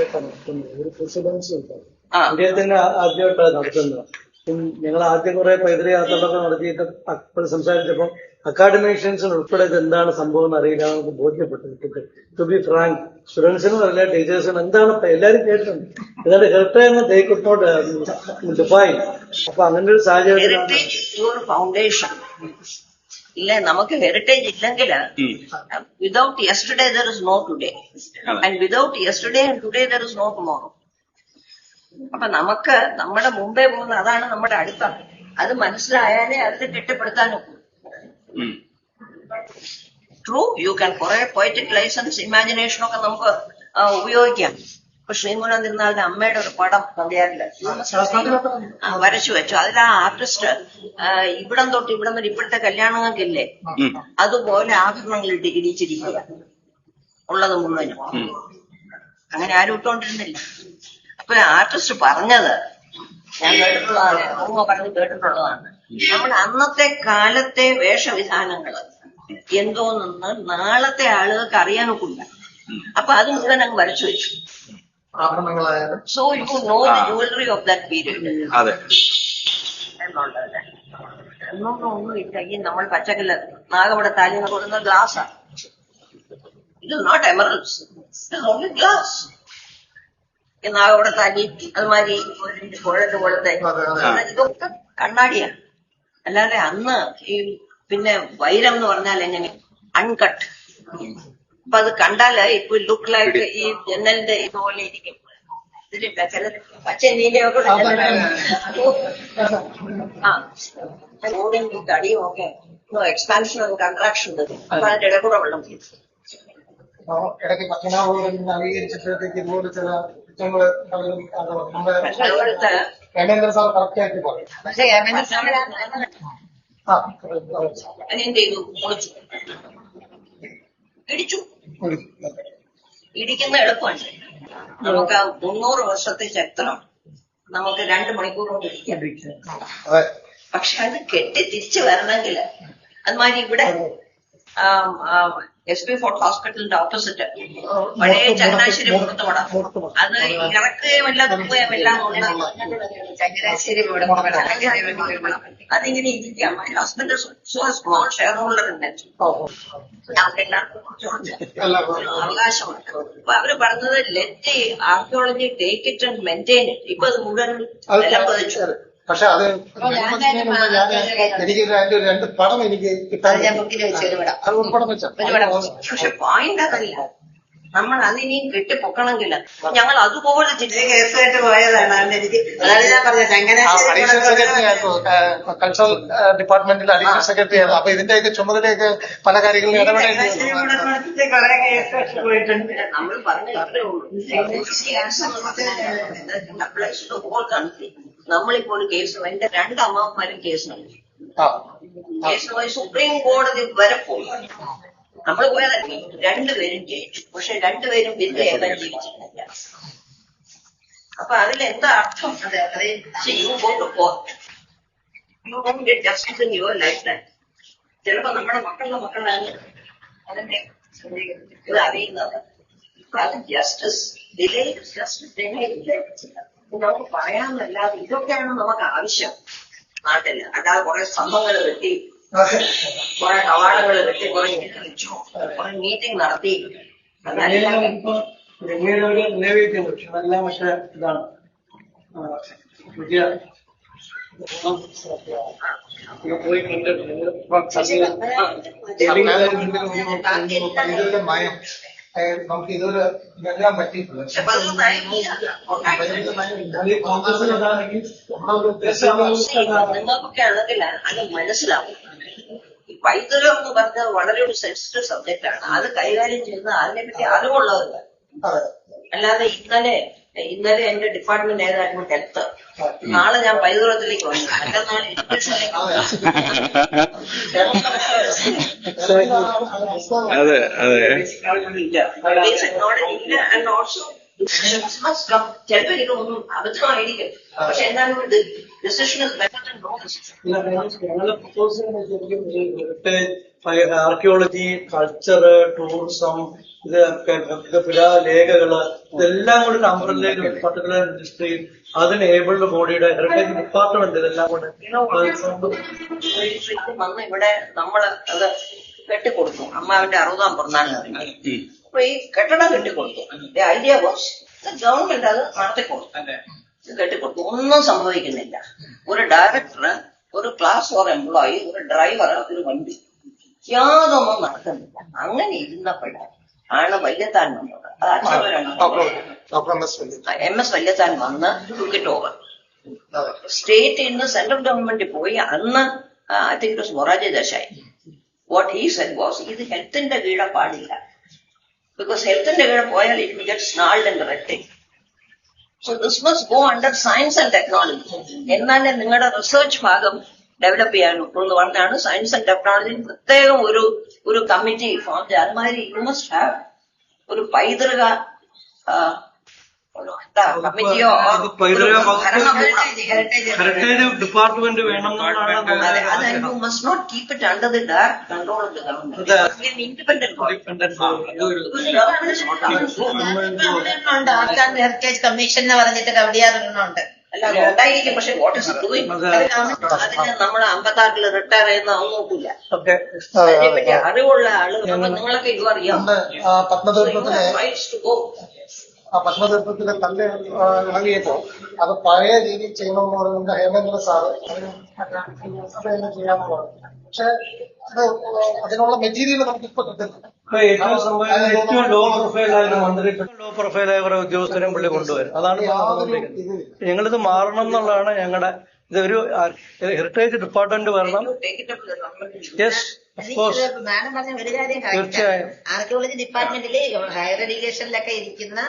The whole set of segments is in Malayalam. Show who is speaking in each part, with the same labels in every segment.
Speaker 1: ആദ്യമായിട്ടാണ് നടത്തുന്നത് ഒരു പ്രസിഡൻസി ഉണ്ട്?
Speaker 2: ആ.
Speaker 1: തന്നെ ആ- ആദ്യമായിട്ടാണ് നടത്തുന്നത്. ഞങ്ങൾ ആദ്യം കുറെ പൈതൃക യാത്രകളൊക്കെ നടത്തിയിട്ട് അപ്പോൾ സംസാരിച്ചപ്പോൾ അക്കാഡമീഷ്യൻസിന് ഉൾപ്പെടെ എന്താണ് സംഭവം എന്ന് അറിയില്ല നമുക്ക് ബോധ്യപ്പെട്ടു ടു ബി ഫ്രാങ്ക് സ്റ്റുഡൻസിനും അറിയില്ല ടീച്ചേഴ്സിനും എന്താണ് എല്ലാവരും കേട്ടിട്ടുണ്ട്. ഏതാണ്ട് ഹെർട്ട എന്ന തേക്കുട്ടോട്ട് ഡിഫൈൻ അപ്പൊ അങ്ങനെ ഒരു സാഹചര്യത്തിലാണ്
Speaker 2: ഫൗണ്ടേഷൻ ഇല്ല നമുക്ക് ഹെറിറ്റേജ് ഇല്ലെങ്കിൽ without yesterday there is no today and without yesterday and today there is no tomorrow അപ്പൊ നമുക്ക് നമ്മുടെ മുമ്പേ പോകുന്ന അതാണ് നമ്മുടെ അടുത്ത. അത് മനസ്സിലായാലേ അതിനെ കെട്ടിപ്പടുത്താനൊക്കൂ ട്രൂ യു ക്യാൻ കുറെ പോയറ്റിക് ലൈസൻസ് ഇമാജിനേഷനൊക്കെ നമുക്ക് ഉപയോഗിക്കാം. ഇപ്പൊ ശ്രീമൂലം തിരുനാളിന്റെ അമ്മയുടെ ഒരു പടം ആ, വരച്ചു വെച്ചു. അതിൽ ആ ആർട്ടിസ്റ്റ് ഇവിടം തൊട്ട് ഇവിടം വരെ ഇപ്പോഴത്തെ കല്യാണങ്ങൾക്കില്ലേ അതുപോലെ ആഭരണങ്ങൾ ഇട്ട് ഇടിച്ചിരിക്കുക. ഉള്ളത് മുഴുവനും. അങ്ങനെ ആരും ഇട്ടുകൊണ്ടിരുന്നില്ല. അപ്പൊ ആർട്ടിസ്റ്റ് പറഞ്ഞത് ഞാൻ കേട്ടിട്ടുള്ളതാണ്. അമ്മ പറഞ്ഞ് കേട്ടിട്ടുള്ളതാണ്. നമ്മൾ അന്നത്തെ കാലത്തെ വേഷവിധാനങ്ങൾ എന്തോന്നെന്ന് നാളത്തെ ആളുകൾക്ക് അറിയാനൊക്കില്ല അപ്പൊ അത് മുഴുവൻ അങ്ങ് വരച്ചു വെച്ചു.
Speaker 3: ആഭരണങ്ങളായാലും
Speaker 2: so you know the jewellery of that period
Speaker 4: അതെ.
Speaker 2: എന്നുള്ളത് എന്നൊന്നും ഒന്നുമില്ല. ഈ നമ്മൾ പച്ചക്കല്ല് കൊടുക്കുന്ന നോട്ട് എമറൽസ് ഓൺലി ഗ്ലാസ് ഈ നാഗവിടെ താലി അതുമാതിരി ഒരു കുഴട്ട് പോലത്തെ
Speaker 3: അതെ, അതെ.
Speaker 2: ഇതൊക്കെ കണ്ണാടിയാ അല്ലാതെ അന്ന് ഈ പിന്നെ വൈരം എന്ന് പറഞ്ഞാൽ എങ്ങനെ? അൺകട്ട് അപ്പൊ അത് കണ്ടാൽ ഇപ്പൊ ലുക്ക് ലൈക്ക് ഈ ജനലിന്റെ ഇതുപോലെ ഇരിക്കും. ഇതിലില്ല ചിലത് പച്ച നീലയൊക്കെ ഉള്ള ആ. ചൂടും ഈ തടിയും ഒക്കെ എക്സ്പാൻഷൻ കൺട്രാക്ഷൻ വരും അപ്പൊ അതിന്റെ ഇടയിൽ കൂടെ വെള്ളം വരും
Speaker 3: ആ, ഇടയ്ക്ക് പത്മനാഭപുരം നവീകരിച്ചപ്പോഴത്തേക്ക് ഇതുപോലെ ചില കുറ്റങ്ങൾ പലരും അത് നമ്മുടെ
Speaker 2: പക്ഷെ
Speaker 3: സാർ കറക്റ്റ് ആയിട്ട് പറയും.
Speaker 2: പക്ഷേ
Speaker 3: ആ
Speaker 2: ഇടിച്ചു. ഇടിക്കുന്ന എളുപ്പമുണ്ട് നമുക്ക് മുന്നൂറ് വർഷത്തെ ചരിത്രം നമുക്ക് രണ്ട് മണിക്കൂർ കൊണ്ട് ഇരിക്കാൻ
Speaker 3: പറ്റും
Speaker 2: പക്ഷെ അത് കെട്ടി തിരിച്ചു വരണമെങ്കിൽ അതുമാതിരി ഇവിടെ എസ് പി ഫോർട്ട് ഹോസ്പിറ്റലിന്റെ ഓപ്പോസിറ്റ് പഴയ ചങ്ങനാശ്ശേരി മുഖത്തുപടം അത് ഇറക്കുകയും എല്ലാം തുപ്പുകയും എല്ലാം ചങ്ങനാശ്ശേരി അതിങ്ങനെ ഇരിക്കാം. ഹസ്ബൻഡ് സ്മോൾ ഷെയർ ഹോൾഡർ ഉണ്ട്
Speaker 3: എല്ലാവർക്കും
Speaker 2: അവകാശമുണ്ട്. അപ്പൊ അവർ പറഞ്ഞത് let archaeology take it and maintain it ഇപ്പൊ അത് മുഴുവൻ
Speaker 3: അത്
Speaker 2: നിലം പതിച്ചു.
Speaker 3: പക്ഷെ അത് എനിക്ക് അതിന്റെ ഒരു രണ്ട് പടം എനിക്ക് കിട്ടാൻ
Speaker 2: അത് ഞാൻ ബുക്കിൽ വെച്ച് ഒരു പടം.
Speaker 3: അത് ഒരു പടം വെച്ചാ
Speaker 2: ഒരു പടം. പക്ഷെ പോയിന്റ് അതല്ല നമ്മൾ അതിനെയും കെട്ടിപ്പൊക്കണമെങ്കിൽ ഞങ്ങൾ അതുപോലെ ജില്ല കേസായിട്ട് പോയതാണ് എനിക്ക് അതാണ് ഞാൻ പറഞ്ഞത്
Speaker 3: അഡീഷണൽ സെക്രട്ടറി
Speaker 2: ചങ്ങനാശ്ശേരി
Speaker 3: ആയിരുന്നു കൾച്ചറൽ ഡിപ്പാർട്ട്മെന്റിൽ അഡീഷണൽ സെക്രട്ടറി ആയിരുന്നു അപ്പൊ ഇതിന്റെയൊക്കെ ചുമതലയൊക്കെ പല കാര്യങ്ങളിലും ഇടപെടേണ്ടി വന്നു.
Speaker 2: നമ്മൾ പറഞ്ഞു അത്രേ ഉള്ളൂ നമ്മളിപ്പോൾ കേസ് എന്റെ രണ്ട് അമ്മമാരും കേസ് നൽകി കേസുമായി സുപ്രീം കോടതി വരെ പോയി. നമ്മൾ പോയത് രണ്ടുപേരും ജയിച്ചു. പക്ഷെ രണ്ടുപേരും വിദ്യയെല്ലാം ജീവിച്ചിട്ടില്ല. അപ്പൊ അതിലെന്താ അർത്ഥം? അതെ അതെ. You go to court you don't get justice in your lifetime ചിലപ്പോ നമ്മുടെ മക്കളുടെ മക്കളാണ് അതിന്റെ ഇത് അറിയുന്നത്. അപ്പൊ അത് ജസ്റ്റിസ് ഡിലേ ജസ്റ്റിസ് നമുക്ക് പറയാമെന്നല്ലാതെ ഇതൊക്കെയാണ് നമുക്ക് ആവശ്യം നാട്ടിൽ അല്ലാതെ കുറെ സംഭവങ്ങൾ വെട്ടി കുറെ കവാടങ്ങൾ വെട്ടി കുറെ വെച്ചു കുറെ മീറ്റിംഗ് നടത്തി
Speaker 1: നിലവിളിക്കുന്നു പക്ഷെ അതെല്ലാം പക്ഷെ ഇതാണ് പുതിയ പോയി കണ്ടിട്ടുണ്ട്
Speaker 3: മയം നമുക്ക് ഇതുവരെ ഇതെല്ലാം പറ്റിയിട്ടില്ല.
Speaker 2: നിങ്ങൾക്കൊക്കെ ആണെങ്കിൽ അത് മനസ്സിലാവും. ഈ പൈതൃകം എന്ന് പറഞ്ഞത് വളരെ ഒരു സെൻസിറ്റീവ് സബ്ജക്റ്റ് ആണ്. അത് കൈകാര്യം ചെയ്യുന്നത് അതിനെപ്പറ്റി
Speaker 3: അറിവുള്ളവരാണ്
Speaker 2: അല്ലാതെ ഇന്നലെ ഇന്നലെ എന്റെ ഡിപ്പാർട്ട്മെന്റ് ഏതായിരുന്നു ഹെൽത്ത് നാളെ ഞാൻ പൈതൃകത്തിലേക്ക് വന്നു. മറ്റന്നാൾ എഡ്യൂക്കേഷനിലേക്ക്
Speaker 4: അതെ അതെ.
Speaker 2: ചിലപ്പോ ഇതൊന്നും അബദ്ധമായിരിക്കും ഡിസിഷൻ
Speaker 1: ആർക്കിയോളജി കൾച്ചർ ടൂറിസം ഇത് പുരാലേഖകൾ ഇതെല്ലാം കൂടി ഒരു അംബ്രല്ലയിൽ പർട്ടിക്കുലർ ഇൻഡസ്ട്രി അതിന് ഏബിൾഡ് ബോഡിയുടെ ഹെറിറ്റേജ് ഡിപ്പാർട്ട്മെന്റ് ഇതെല്ലാം കൂടെ.
Speaker 2: വന്ന് ഇവിടെ നമ്മൾ അത് കെട്ടിക്കൊടുത്തു. അമ്മാവിന്റെ അറുപതാം പിറന്നാൾ അപ്പൊ ഈ കെട്ടിടം കെട്ടിക്കൊടുത്തു. ഐഡിയ വാസ് ഗവൺമെന്റ് അത് നടത്തിക്കൊടുത്തു. ഇത് കെട്ടിക്കൊടുത്തു. ഒന്നും സംഭവിക്കുന്നില്ല. ഒരു ഡയറക്ടർ ഒരു ക്ലാസ് ഫോർ എംപ്ലോയി ഒരു ഡ്രൈവർ ഒരു വണ്ടി. യാതൊന്നും നടക്കുന്നില്ല. അങ്ങനെ ഇരുന്നപ്പോഴാണ് ആണ് വല്യത്താൻ വന്നത്.
Speaker 3: M S
Speaker 2: Valiathan. വന്ന് ടുക്കിറ്റ് ഓവർ
Speaker 3: സ്റ്റേറ്റ്
Speaker 2: സ്റ്റേറ്റിൽ നിന്ന് സെൻട്രൽ ഗവൺമെന്റ് പോയി. അന്ന് I think Morarji Desai what he said was ഇത് ഹെൽത്തിന്റെ കീഴെ പാടില്ല ബിക്കോസ് ഹെൽത്തിന്റെ കീഴെ പോയാൽ it get snarled and wrecking so this must go under science and technology എന്നാലേ നിങ്ങളുടെ റിസർച്ച് ഭാഗം ഡെവലപ്പ് ചെയ്യാൻ പറഞ്ഞാണ് സയൻസ് ആൻഡ് ടെക്നോളജി പ്രത്യേകം ഒരു ഒരു കമ്മിറ്റി ഫോം ചെയ്യുക അതുമാതിരി യു മസ്റ്റ് ഹാവ് ഒരു പൈതൃക
Speaker 1: ഹെറിറ്റേജ് ഡിപ്പാർട്ട്മെന്റ് വേണം
Speaker 2: must not keep it under the direct control of the. Government independent
Speaker 4: heritage commission എന്ന് പറഞ്ഞിട്ട് കവടിയാറുണ്ട്
Speaker 2: അല്ല ഉണ്ടായിരിക്കും. പക്ഷെ വാട്ട് ഇസ് ഡൂയിങ്
Speaker 1: അതെ.
Speaker 2: അതിന് നമ്മൾ അമ്പത്താറിൽ റിട്ടയർ ചെയ്യുന്ന അത് നോക്കില്ല അതിനെപ്പറ്റി അറിവുള്ള ആൾ. നിങ്ങളൊക്കെ ഇത് അറിയാം.
Speaker 3: ആ പത്മതീർത്ഥത്തിലെ കല്ല് ഇളകിയപ്പോ അത് പഴയ രീതിയിൽ ചെയ്യണമെന്ന് പറയുന്നത് ഹേമേന്ദ്ര സാറ് അതിന് അതെല്ലാം ചെയ്യാമെന്ന് പറഞ്ഞു. പക്ഷെ അത് അതിനുള്ള മെറ്റീരിയൽ നമുക്ക് ഇപ്പൊ കിട്ടുന്നില്ല.
Speaker 1: ഇപ്പൊ ഏറ്റവും ലോ പ്രൊഫൈലായ മന്ത്രി ലോ പ്രൊഫൈലായ കുറെ ഉദ്യോഗസ്ഥരെയും പുള്ളി കൊണ്ടുവരും. അതാണ്. ഞങ്ങളിത് മാറണം എന്നുള്ളതാണ് ഞങ്ങളുടെ ഇതൊരു ഹെറിറ്റേജ് ഡിപ്പാർട്ട്മെന്റ് വരണം. യെസ് തീർച്ചയായും.
Speaker 4: ആർക്കിയോളജി ഡിപ്പാർട്ട്മെന്റിൽ ഹയർ എഡ്യൂക്കേഷനിലൊക്കെ ഇരിക്കുന്ന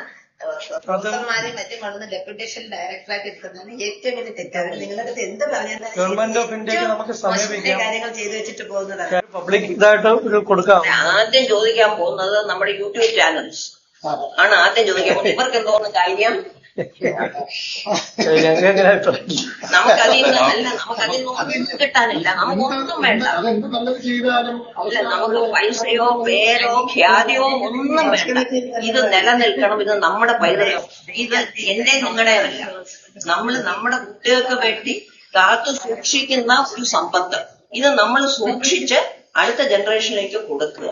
Speaker 4: പ്രൊഫസർമാരെ മറ്റും വന്ന് ഡെപ്യൂട്ടേഷൻ ഡയറക്ടറായിട്ട് എടുക്കുന്നതാണ് ഏറ്റവും വലിയ തെറ്റാണ്. നിങ്ങളുടെ അടുത്ത് എന്ത് പറഞ്ഞാലും
Speaker 1: ഗവൺമെന്റ് ഓഫ് ഇന്ത്യയ്ക്ക് നമുക്ക് സമീപിക്കാം.
Speaker 4: കാര്യങ്ങൾ ചെയ്തു വെച്ചിട്ട് പോകുന്നതാണ്.
Speaker 1: പബ്ലിക് ഇതായിട്ട് ഒരു കൊടുക്കാം.
Speaker 2: ആദ്യം ചോദിക്കാൻ പോകുന്നത് നമ്മുടെ യൂട്യൂബ് ചാനൽസ് ആണ് ആദ്യം ചോദിക്കാം ഇവർക്ക് എന്തോന്ന് കാര്യം?
Speaker 1: ഞങ്ങൾക്ക്
Speaker 2: നമുക്കതിൽ നിന്ന് അല്ല നമുക്കതിൽ നിന്ന് ഒന്നും കിട്ടാനില്ല. നമുക്കൊന്നും വേണ്ട. അല്ല നമുക്ക് പൈസയോ പേരോ ഖ്യാതിയോ ഒന്നും വേണ്ട. ഇത് നിലനിൽക്കണം. ഇത് നമ്മുടെ പൈതൃകം. ഇത് എന്റെ നിങ്ങളുടെയല്ല നമ്മൾ നമ്മുടെ കുട്ടികൾക്ക് വേണ്ടി കാത്തു സൂക്ഷിക്കുന്ന ഒരു സമ്പത്ത്. ഇത് നമ്മൾ സൂക്ഷിച്ച് അടുത്ത ജനറേഷനിലേക്ക് കൊടുക്കുക.